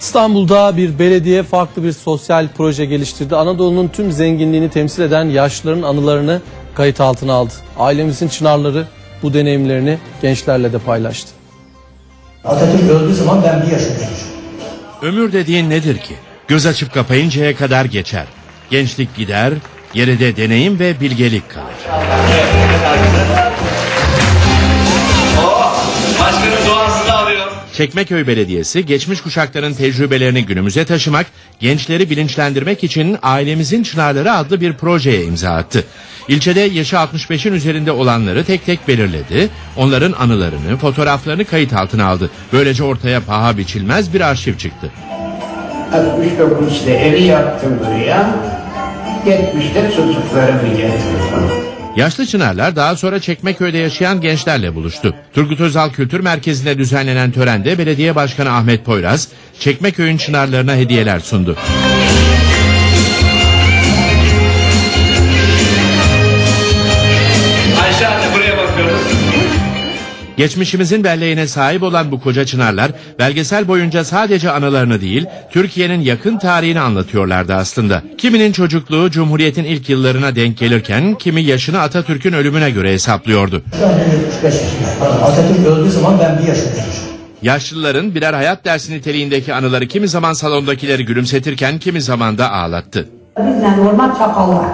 İstanbul'da bir belediye farklı bir sosyal proje geliştirdi. Anadolu'nun tüm zenginliğini temsil eden yaşlıların anılarını kayıt altına aldı. Ailemizin çınarları bu deneyimlerini gençlerle de paylaştı. Atatürk öldüğü zaman ben bir yaşındayım. Ömür dediğin nedir ki? Göz açıp kapayıncaya kadar geçer. Gençlik gider, geride deneyim ve bilgelik kalır. Çekmeköy Belediyesi geçmiş kuşakların tecrübelerini günümüze taşımak, gençleri bilinçlendirmek için Ailemizin Çınarları adlı bir projeye imza attı. İlçede yaşı 65'in üzerinde olanları tek tek belirledi, onların anılarını, fotoğraflarını kayıt altına aldı. Böylece ortaya paha biçilmez bir arşiv çıktı. 69'da evi yaptım buraya. 70'te çocuklarımı getirdim. Yaşlı Çınarlar daha sonra Çekmeköy'de yaşayan gençlerle buluştu. Turgut Özal Kültür Merkezi'nde düzenlenen törende belediye başkanı Ahmet Poyraz, Çekmeköy'ün Çınarlarına hediyeler sundu. Geçmişimizin belleğine sahip olan bu koca çınarlar belgesel boyunca sadece anılarını değil Türkiye'nin yakın tarihini anlatıyorlardı aslında. Kiminin çocukluğu Cumhuriyet'in ilk yıllarına denk gelirken kimi yaşını Atatürk'ün ölümüne göre hesaplıyordu. Şu an 75 yaşındayım. Atatürk öldüğü zaman ben bir yaşındayım. Yaşlıların birer hayat dersi niteliğindeki anıları kimi zaman salondakileri gülümsetirken kimi zaman da ağlattı. Bizden normal çakallar.